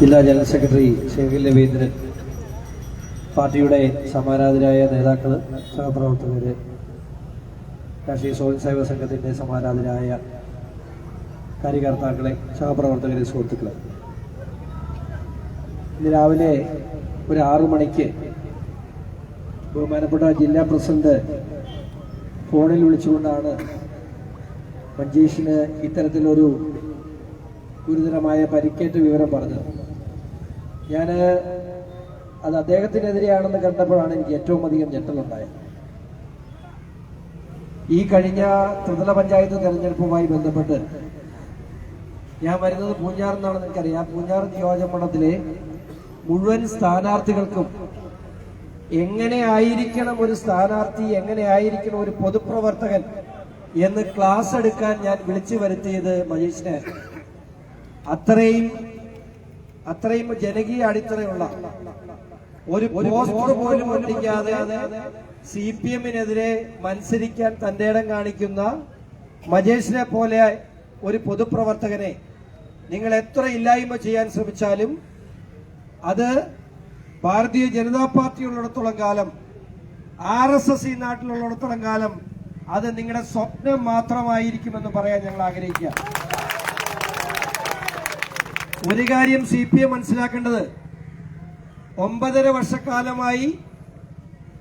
ജില്ലാ general secretary Shekhar Raveendran പാർട്ടിയുടെ സമാരാധരായ നേതാക്കൾ സഹപ്രവർത്തകർ രാഷ്ട്രീയ സ്വയം സേവക സംഘത്തിന്റെ സമാരാധരായ കാര്യകർത്താക്കളെ സഹപ്രവർത്തകരെ സുഹൃത്തുക്കളെ. ഇന്ന് രാവിലെ ഒരു ആറു മണിക്ക് ബഹുമാനപ്പെട്ട ജില്ലാ പ്രസിഡന്റ് ഫോണിൽ വിളിച്ചുകൊണ്ടാണ് മഞ്ജീഷിന് ഇത്തരത്തിലൊരു ഗുരുതരമായ പരിക്കേറ്റ വിവരം പറഞ്ഞത്. ഞാൻ അത് അദ്ദേഹത്തിനെതിരെയാണെന്ന് കണ്ടപ്പോഴാണ് എനിക്ക് ഏറ്റവും അധികം ഞെട്ടലുണ്ടായത്. ഈ കഴിഞ്ഞ ത്രിതല പഞ്ചായത്ത് തെരഞ്ഞെടുപ്പുമായി ബന്ധപ്പെട്ട് ഞാൻ വരുന്നത് പൂഞ്ഞാർ എന്നാണെന്ന് എനിക്കറിയാം. പൂഞ്ഞാർ നിയോജകമണ്ഡലത്തിലെ മുഴുവൻ സ്ഥാനാർത്ഥികൾക്കും എങ്ങനെ ആയിരിക്കണം ഒരു സ്ഥാനാർത്ഥി എങ്ങനെ ആയിരിക്കണം ഒരു പൊതുപ്രവർത്തകൻ എന്ന് ക്ലാസ് എടുക്കാൻ ഞാൻ വിളിച്ചു വരുത്തിയത് മഹേഷിനെ അത്രയും അത്രയും ജനകീയ അടിത്തറയുള്ള ഒരു പോസ്റ്റർ പോലും ഒട്ടിക്കാതെ സി പി എമ്മിനെതിരെ മത്സരിക്കാൻ തന്റെ ഇടം കാണിക്കുന്ന മജേഷിനെ പോലെ ഒരു പൊതുപ്രവർത്തകനെ നിങ്ങൾ എത്ര ഇല്ലായ്മ ചെയ്യാൻ ശ്രമിച്ചാലും അത് ഭാരതീയ ജനതാ പാർട്ടി ഉള്ളിടത്തോളം കാലം ആർ എസ് എസ് ഈ നാട്ടിലുള്ളിടത്തോളം കാലം അത് നിങ്ങളുടെ സ്വപ്നം മാത്രമായിരിക്കുമെന്ന് പറയാൻ ഞങ്ങൾ ആഗ്രഹിക്കുക ഒരു കാര്യം സി പി എം മനസ്സിലാക്കേണ്ടത്. ഒമ്പതര വർഷക്കാലമായി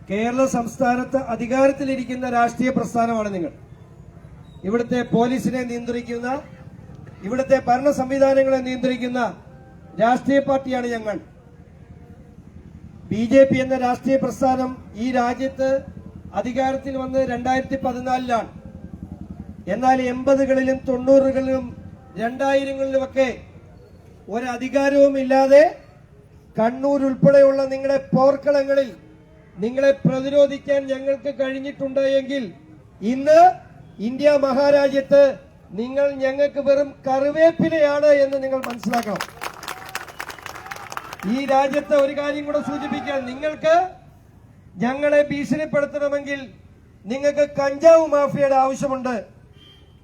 കേരള സംസ്ഥാനത്ത് അധികാരത്തിലിരിക്കുന്ന രാഷ്ട്രീയ പ്രസ്ഥാനമാണ് നിങ്ങൾ. ഇവിടുത്തെ പോലീസിനെ നിയന്ത്രിക്കുന്ന ഇവിടുത്തെ ഭരണ സംവിധാനങ്ങളെ നിയന്ത്രിക്കുന്ന രാഷ്ട്രീയ പാർട്ടിയാണ് ഞങ്ങൾ. ബി ജെ പി എന്ന രാഷ്ട്രീയ പ്രസ്ഥാനം ഈ രാജ്യത്ത് അധികാരത്തിൽ വന്നത് രണ്ടായിരത്തി പതിനാലിലാണ് എന്നാൽ എൺപതുകളിലും തൊണ്ണൂറുകളിലും രണ്ടായിരങ്ങളിലുമൊക്കെ ഒരധികാരവും ഇല്ലാതെ കണ്ണൂർ ഉൾപ്പെടെയുള്ള നിങ്ങളുടെ പോർക്കളങ്ങളിൽ നിങ്ങളെ പ്രതിരോധിക്കാൻ ഞങ്ങൾക്ക് കഴിഞ്ഞിട്ടുണ്ട് എങ്കിൽ ഇന്ന് ഇന്ത്യ മഹാരാജ്യത്ത് നിങ്ങൾ ഞങ്ങൾക്ക് വെറും കറിവേപ്പിലയാണ് എന്ന് നിങ്ങൾ മനസ്സിലാക്കണം. ഈ രാജ്യത്തെ ഒരു കാര്യം കൂടെ സൂചിപ്പിക്കാൻ നിങ്ങൾക്ക് ഞങ്ങളെ ഭീഷണിപ്പെടുത്തണമെങ്കിൽ നിങ്ങൾക്ക് കഞ്ചാവ് മാഫിയയുടെ ആവശ്യമുണ്ട്.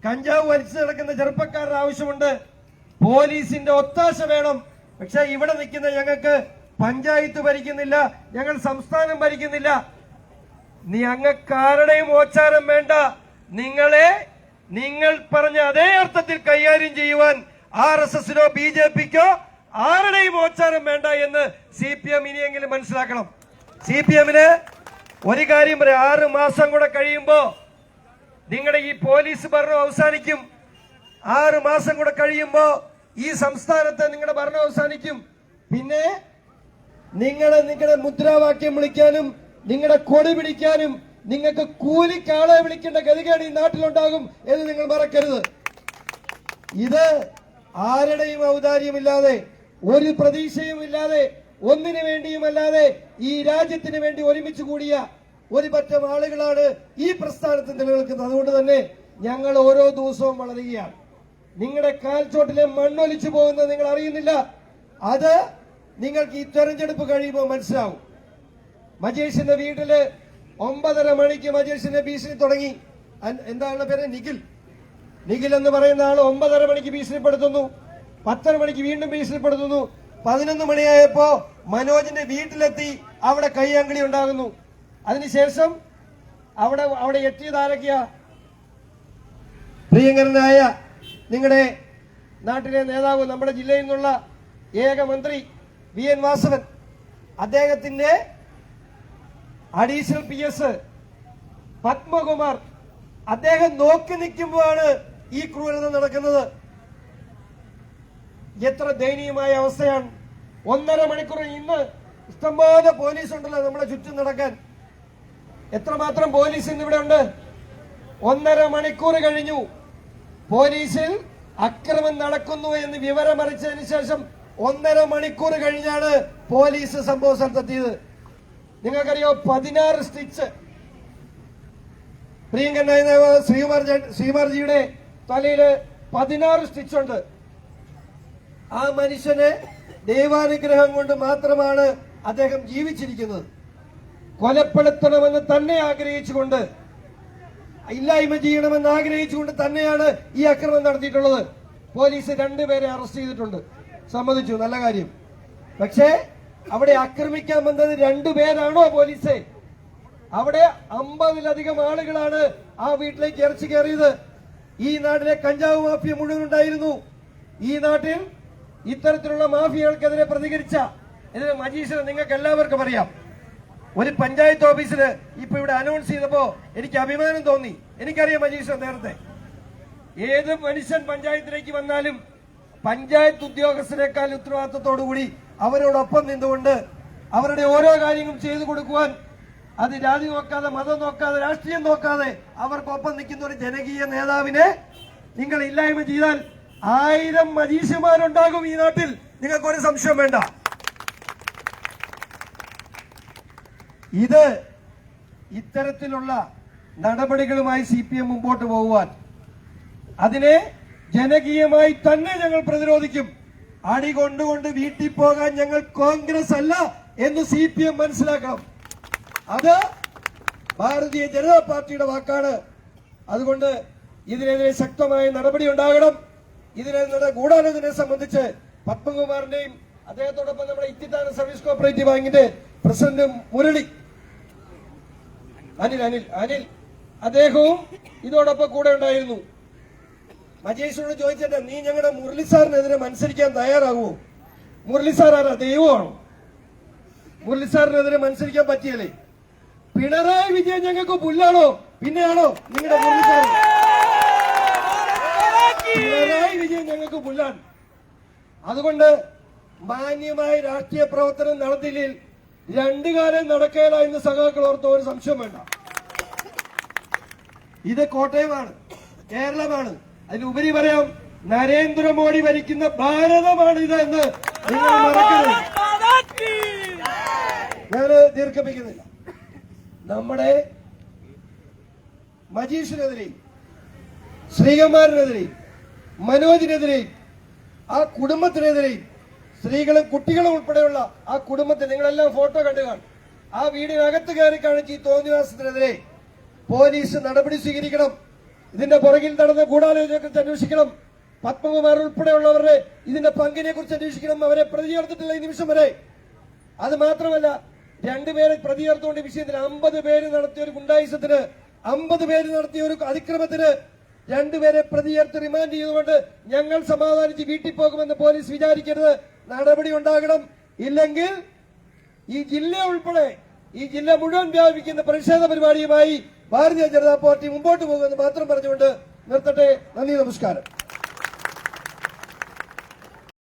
കഞ്ചാവ് വലിച്ചു നടക്കുന്ന ചെറുപ്പക്കാരുടെ ആവശ്യമുണ്ട്. പോലീസിന്റെ ഒത്താശ വേണം. പക്ഷെ ഇവിടെ നിൽക്കുന്ന ഞങ്ങൾക്ക് പഞ്ചായത്ത് ഭരിക്കുന്നില്ല ഞങ്ങൾ സംസ്ഥാനം ഭരിക്കുന്നില്ല. നീ അങ്ങക്കാരുടെയും ഓച്ചാരം വേണ്ട. നിങ്ങളെ നിങ്ങൾ പറഞ്ഞ അതേ അർത്ഥത്തിൽ കൈകാര്യം ചെയ്യുവാൻ ആർ എസ് എസിനോ ബി ജെ പിക്കോ ആരുടെയും ഓച്ചാരം വേണ്ട എന്ന് സി പി എം ഇനിയെങ്കിലും മനസ്സിലാക്കണം. സി പി എമ്മിന് ഒരു കാര്യം പറയാം. ആറ് മാസം കൂടെ കഴിയുമ്പോ നിങ്ങളുടെ ഈ പോലീസ് ഭരണം അവസാനിക്കും. ആറ് മാസം കൂടെ കഴിയുമ്പോ ഈ സംസ്ഥാനത്ത് നിങ്ങളുടെ ഭരണം അവസാനിക്കും. പിന്നെ നിങ്ങളെ നിങ്ങളുടെ മുദ്രാവാക്യം വിളിക്കാനും നിങ്ങളുടെ കൊടി പിടിക്കാനും നിങ്ങൾക്ക് കൂലിക്കാളെ വിളിക്കേണ്ട ഗതികേട് ഈ നാട്ടിലുണ്ടാകും എന്ന് നിങ്ങൾ മറക്കരുത്. ഇത് ആരുടെയും ഔദാര്യമില്ലാതെ ഒരു പ്രതീക്ഷയും ഇല്ലാതെ ഒന്നിനു വേണ്ടിയുമല്ലാതെ ഈ രാജ്യത്തിന് വേണ്ടി ഒരുമിച്ച് കൂടിയ ഒരു പറ്റം ആളുകളാണ് ഈ പ്രസ്ഥാനത്ത് നിലനിൽക്കുന്നത്. അതുകൊണ്ട് തന്നെ ഞങ്ങൾ ഓരോ ദിവസവും വളരുകയാണ്. നിങ്ങളുടെ കാൽച്ചോട്ടിലെ മണ്ണൊലിച്ചു പോകുന്നത് നിങ്ങൾ അറിയുന്നില്ല. അത് നിങ്ങൾക്ക് ഈ തെരഞ്ഞെടുപ്പ് കഴിയുമ്പോൾ മനസ്സിലാവും. മജേഷിന്റെ വീട്ടിൽ ഒമ്പതര മണിക്ക് മജേഷിന്റെ ഭീഷണി തുടങ്ങി. എന്താണ് പേര്? നിഖിൽ. നിഖിൽ എന്ന് പറയുന്ന ആൾ ഒമ്പതര മണിക്ക് ഭീഷണിപ്പെടുത്തുന്നു. പത്തര മണിക്ക് വീണ്ടും ഭീഷണിപ്പെടുത്തുന്നു. പതിനൊന്ന് മണിയായപ്പോ മനോജിന്റെ വീട്ടിലെത്തി അവിടെ കയ്യാങ്കളി ഉണ്ടാകുന്നു. അതിനുശേഷം അവിടെ അവിടെ എത്തിയത് ആരൊക്കെയാ? പ്രിയങ്കരനായ നിങ്ങളുടെ നാട്ടിലെ നേതാവ് നമ്മുടെ ജില്ലയിൽ നിന്നുള്ള ഏക മന്ത്രി വി എൻ വാസവൻ അദ്ദേഹത്തിന്റെ അഡീഷണൽ പി എസ് പത്മകുമാർ അദ്ദേഹം നോക്കി നിൽക്കുമ്പോഴാണ് ഈ ക്രൂരത നടക്കുന്നത്. എത്ര ദയനീയമായ അവസ്ഥയാണ്. ഒന്നര മണിക്കൂർ ഇന്ന് ഇഷ്ടംപോലെ പോലീസ് ഉണ്ടല്ലോ നമ്മുടെ ചുറ്റും നടക്കാൻ. എത്രമാത്രം പോലീസ് ഇന്ന് ഇവിടെ ഉണ്ട്? ഒന്നര മണിക്കൂർ കഴിഞ്ഞു. പോലീസിൽ അക്രമം നടക്കുന്നു എന്ന് വിവരം അറിയിച്ചതിന് ശേഷം ഒന്നര മണിക്കൂർ കഴിഞ്ഞാണ് പോലീസ് സംഭവ സ്ഥലത്തെത്തിയത്. നിങ്ങൾക്കറിയോ പതിനാറ് സ്റ്റിച്ച്. പ്രിയങ്ക നേതാവ് ശ്രീകുമാർ ശ്രീമാർജിയുടെ തലയിൽ പതിനാറ് സ്റ്റിച്ചുണ്ട്. ആ മനുഷ്യനെ ദൈവാനുഗ്രഹം കൊണ്ട് മാത്രമാണ് അദ്ദേഹം ജീവിച്ചിരിക്കുന്നത്. കൊലപ്പെടുത്തണമെന്ന് തന്നെ ആഗ്രഹിച്ചുകൊണ്ട് ഇല്ലായ്മ ചെയ്യണമെന്ന് ആഗ്രഹിച്ചുകൊണ്ട് തന്നെയാണ് ഈ അക്രമം നടത്തിയിട്ടുള്ളത്. പോലീസ് രണ്ടുപേരെ അറസ്റ്റ് ചെയ്തിട്ടുണ്ട്. സമ്മതിച്ചു. നല്ല കാര്യം. പക്ഷേ അവിടെ ആക്രമിക്കാൻ വന്നത് രണ്ടുപേരാണോ പോലീസ്? അവിടെ അമ്പതിലധികം ആളുകളാണ് ആ വീട്ടിലേക്ക് ഇറച്ചി കയറിയത്. ഈ നാട്ടിലെ കഞ്ചാവ് മാഫിയ മുഴുവൻ ഉണ്ടായിരുന്നു. ഈ നാട്ടിൽ ഇത്തരത്തിലുള്ള മാഫിയകൾക്കെതിരെ പ്രതികരിച്ച ഇതിന് മജീഷിനെ നിങ്ങൾക്ക് എല്ലാവർക്കും അറിയാം. ഒരു പഞ്ചായത്ത് ഓഫീസിൽ ഇപ്പൊ ഇവിടെ അനൗൺസ് ചെയ്തപ്പോ എനിക്ക് അഭിമാനം തോന്നി. എനിക്കറിയാം മജീഷ നേരത്തെ. ഏത് മനുഷ്യൻ പഞ്ചായത്തിലേക്ക് വന്നാലും പഞ്ചായത്ത് ഉദ്യോഗസ്ഥരെക്കാൾ ഉത്തരവാദിത്തത്തോടുകൂടി അവരോടൊപ്പം നിന്നുകൊണ്ട് അവരുടെ ഓരോ കാര്യങ്ങളും ചെയ്തു കൊടുക്കുവാൻ അത് ജാതി നോക്കാതെ മതം നോക്കാതെ രാഷ്ട്രീയം നോക്കാതെ അവർക്കൊപ്പം നിൽക്കുന്ന ഒരു ജനകീയ നേതാവിനെ നിങ്ങൾ ഇല്ലായ്മ ചെയ്താൽ ആയിരം മജീഷുമാരുണ്ടാകും ഈ നാട്ടിൽ. നിങ്ങൾക്കൊരു സംശയം വേണ്ട. ഇത് ഇത്തരത്തിലുള്ള നടപടികളുമായി സി പി എം മുമ്പോട്ട് പോകുവാൻ അതിനെ ജനകീയമായി തന്നെ ഞങ്ങൾ പ്രതിരോധിക്കും. അടി കൊണ്ടുകൊണ്ട് വീട്ടിൽ പോകാൻ ഞങ്ങൾ കോൺഗ്രസ് അല്ല എന്ന് സി പി എം മനസ്സിലാക്കണം. അത് ഭാരതീയ ജനതാ പാർട്ടിയുടെ വാക്കാണ്. അതുകൊണ്ട് ഇതിനെതിരെ ശക്തമായ നടപടി ഉണ്ടാകണം. ഇതിനെതിരെ ഗൂഢാലോചനയെ സംബന്ധിച്ച് പത്മകുമാറിന്റെയും അദ്ദേഹത്തോടൊപ്പം നമ്മുടെ ഇത്തിത്താന സർവീസ് കോപ്പറേറ്റീവ് ബാങ്കിന്റെ പ്രസിഡന്റ് മുരളി അനിൽ അനിൽ അനിൽ. അദ്ദേഹവും ഇതോടൊപ്പം കൂടെ ഉണ്ടായിരുന്നു. മജേഷിനോട് ചോദിച്ചിട്ട് നീ ഞങ്ങളുടെ മുരളി സാറിനെതിരെ മത്സരിക്കാൻ തയ്യാറാകുമോ? മുരളി സാർ ആരാ? ദൈവമാണോ? മുരളി സാറിനെതിരെ മത്സരിക്കാൻ പറ്റിയല്ലേ? പിണറായി വിജയൻ ഞങ്ങൾക്ക് പുല്ലാണോ? പിന്നെയാണോ നിങ്ങളുടെ മുരളി സാർ പിണറായി വിജയൻ ഞങ്ങൾക്ക് പുല്ലാണ്. അതുകൊണ്ട് മാന്യമായ രാഷ്ട്രീയ പ്രവർത്തനം നടത്തിയില്ലെങ്കിൽ രണ്ടു കാലം നടക്കേല എന്ന് സഖാക്കൾ ഓർത്ത ഒരു സംശയം വേണ്ട. ഇത് കോട്ടയമാണ് കേരളമാണ്. അതിലുപരി പറയാം നരേന്ദ്രമോദി ഭരിക്കുന്ന ഭാരതമാണ് ഇത് എന്ന് നിങ്ങൾ മറക്കരുത്. ഞാൻ ദീർഘിപ്പിക്കുന്നില്ല. നമ്മുടെ മജീഷിനെതിരെയും ശ്രീകുമാരനെതിരെയും മനോജിനെതിരെയും ആ കുടുംബത്തിനെതിരെയും സ്ത്രീകളും കുട്ടികളും ഉൾപ്പെടെയുള്ള ആ കുടുംബത്തെ നിങ്ങളെല്ലാം ഫോട്ടോ കണ്ടു കാണും. ആ വീടിനകത്ത് കയറി കാണിച്ച് ഈ തോന്നിവാസത്തിനെതിരെ പോലീസ് നടപടി സ്വീകരിക്കണം. ഇതിന്റെ പുറകിൽ നടന്ന ഗൂഢാലോചനയെക്കുറിച്ച് അന്വേഷിക്കണം. പത്മകുമാർ ഉൾപ്പെടെയുള്ളവരുടെ ഇതിന്റെ പങ്കിനെ കുറിച്ച് അന്വേഷിക്കണം. അവരെ പ്രതി ചേർത്തിട്ടില്ല ഈ നിമിഷം വരെ. അത് മാത്രമല്ല രണ്ടുപേരെ പ്രതി ചേർത്തുകൊണ്ട് വിഷയത്തിൽ അമ്പത് പേര് നടത്തിയ ഒരു ഗുണ്ടായുസത്തിന് അമ്പത് പേര് നടത്തിയ ഒരു അതിക്രമത്തിന് രണ്ടുപേരെ പ്രതിയെടുത്ത് റിമാൻഡ് ചെയ്തുകൊണ്ട് ഞങ്ങൾ സമാധാനിച്ച് വീട്ടിൽ പോകുമെന്ന് പോലീസ് വിചാരിക്കരുത്. നടപടി ഉണ്ടാകണം. ഇല്ലെങ്കിൽ ഈ ജില്ല ഉൾപ്പെടെ ഈ ജില്ല മുഴുവൻ വ്യാപിക്കുന്ന പ്രതിഷേധ പരിപാടിയുമായി ഭാരതീയ ജനതാ പാർട്ടി മുമ്പോട്ട് പോകുമെന്ന് മാത്രം പറഞ്ഞുകൊണ്ട് നിർത്തട്ടെ. നന്ദി നമസ്കാരം.